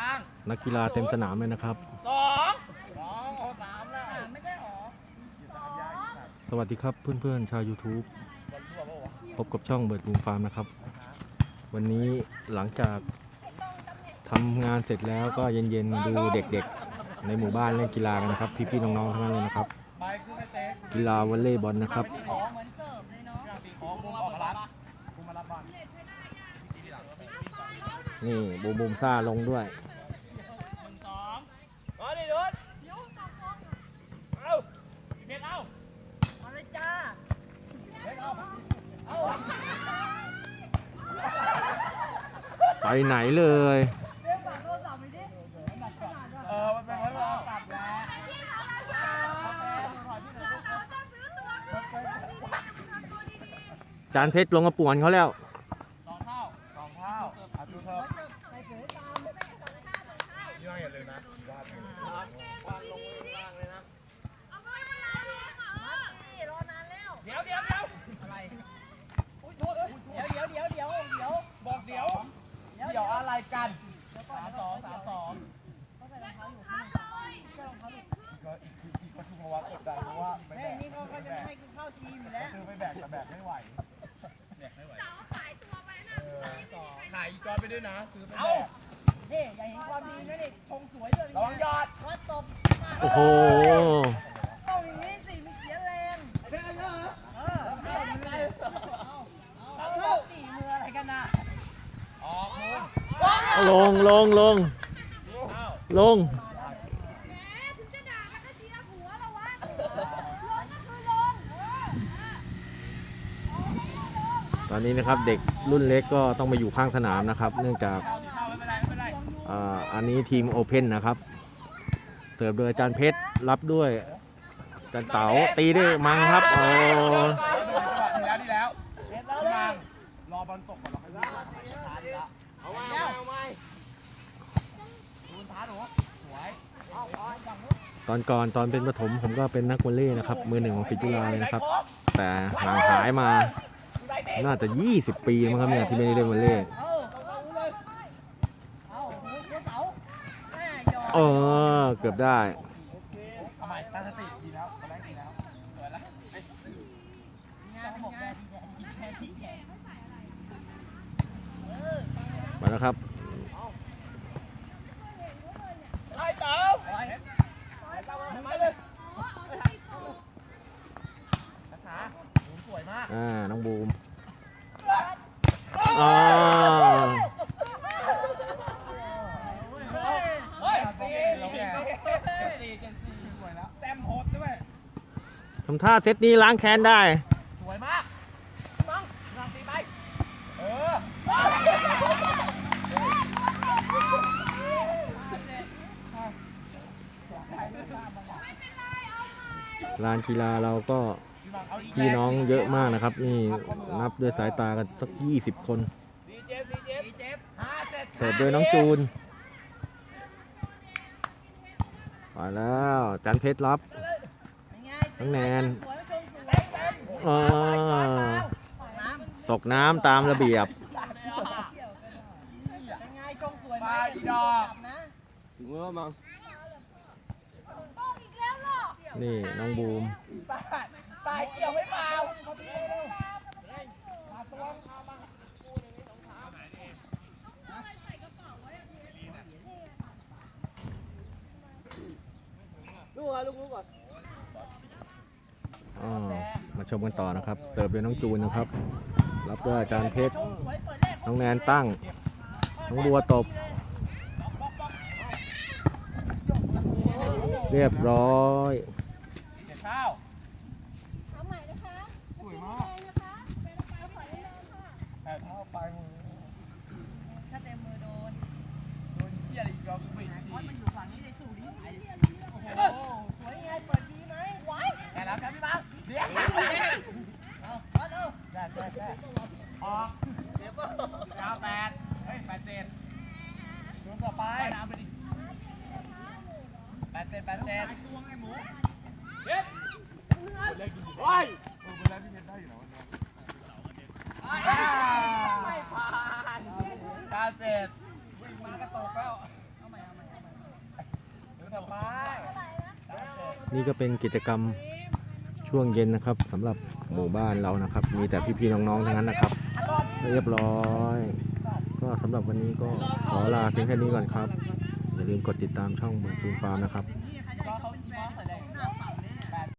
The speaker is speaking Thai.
ตั้งนักกีฬาเต็มสนามเลยนะครับ สองสองโอ้สามแล้วไม่ใช่หรอสวัสดีครับเพื่อนๆชาว YouTube บอลรั่วปะวะพบกับช่องเบิร์ดบูมฟาร์มนะครับ วันนี้หลังจากทำงานเสร็จแล้วก็เย็นๆมาดูเด็กๆ ในหมู่บ้านเล่นกีฬากันนะครับ พี่ๆน้องๆทั้งนั้นเลยนะครับ ไปคือไม่เตะกีฬาวอลเลย์บอลนะครับตีของเหมือนเสิร์ฟเลยเนาะตีของบุมออกมารับบุมมารับบอลนี่บูมบูมซ่าลงด้วย ว่าปรับแล้วจานเพชรลงมาป่วนเขาแล้วสองเท่าสองเท่าอะดูเถอะใครเก๋ตามย่อยอย่าลืมนะวาดวาดลงล่างเลยนะ มาสิรอนานแล้ว เดี๋ยวเดี๋ยวเดี๋ยว อะไร อุ้ยโทษเอ้ย เดี๋ยวเดี๋ยวเดี๋ยวเดี๋ยวเดี๋ยว บอกเดี๋ยว เดี๋ยว เดี๋ยวอะไร กันสามสองสามสองเขาใส่รองเท้าอยู่ข้างหลังใส่รองเท้าอยู่ก็อีกอีกอีกประชุมว่ากดดันเพราะว่าไม่แม่แบกนี่เขาก็จะไม่ให้กูเข้าทีมอยู่แล้วคือไม่แบกแต่แบกไม่ไหวแบกไม่ไหวเออขายอีกอนไปด้วยนะ ซื้อไปแบกนี่อย่าเห็นความดีนะนี่ชงสวยด้วยระวังยอดวัดตบโอ้โห ต้องอย่างนี้สิมีเสียแรงเออไม่ได้มือเอาเอาสี่มืออะไรกันนะ ออกมุม ลงลงลงลงตอนนี้นะครับเด็กรุ่นเล็กก็ต้องมาอยู่ข้างสนามนะครับ เนื่องจากอ่าอันนี้ทีมโอเพนนะครับเสิร์ฟโดยอาจารย์เพชรรับด้วยอาจารย์เต๋าตีด้วยมังครับโอ้รอบอลตกก่อนเราค่อย เอาไว้เอาไว้ดูท้าหนูสวยเอาเอาจังตอนก่อนตอนเป็นประถมผมก็เป็นนักวอลเลย์นะครับมือหนึ่งของฟิจุฬาเลยนะครับ แต่ห่างหายมา น่าจะ 20 ปีมั้งครับเนี่ยที่ไม่ได้เล่นวอลเลย์เอาเอาเลยเอาหัวหัวเสาแม่ยอมเออเกือบได้ทำไมตั้งสติดีแล้วต วยแล้วแต้มโหดด้วยทำท่าเซตนี้ล้างแค้นได้ ลานกีฬาเราก็พี่มังเอาอีกพี่น้องเยอะมากนะครับ นี่นับด้วยสายตากันสัก20คนดีเจฟดีเจฟดีเจฟห้าเจ็ดเสิร์ฟโดยน้องจูนไปแล้วจันเพชรรับเป็นไงน้องแนนสวยชมสวยกันอ่าน้ตกน้ำตามระเบียบำเป็นไงชมสวยไหมมาดีดอกจับนะถึงแล้วมั้ง นี่น้องบูมตายตายเกี่ยวไม่เปล่าเขาตีเร็วมาตัวเอามาอ่ามาชมกันต่อนะครับ เสิร์ฟโดยน้องจูนนะครับ รับด้วยอาจารย์เพชรชมสวยเปิดแรกน้องแนนตั้ง น้องบัวตบ เรียบร้อยเดี๋ยว ข้าวเอาใหม่นะคะสวยมากแรงนะคะเป็นไปถอยแรงค่ะแต่เท้าไปมือถ้าเต็มมือโดน โดนเหี้ยอะไรอีกรอบกูอีกคอนทีมันอยู่ฝั่งนี้เลยสู่นี้โอ้โห สวยไงเปิดดีไหมไว้แต่แล้วครับพี่บังเดี๋ยวเอาคอนเอาแรกแรกแรกออกเดี๋ยวก็เก้าแปดเฮ้ยแปดเจ็ดดูต่อไปน้ำไปดิแปดเจ็ดแปดเจ็ดตัวไงหมู ไม่ตาเสร็จนี่ก็เป็นกิจกรรมช่วงเย็นนะครับสำหรับหมู่บ้านเรานะครับ มีแต่พี่ๆน้องๆทั้งนั้นนะครับ เรียบร้อย ก็สำหรับวันนี้ก็ขอลาเพียงแค่นี้ก่อนครับอย่าลืมกดติดตามช่องบุญฟูฟาร์มนะครับ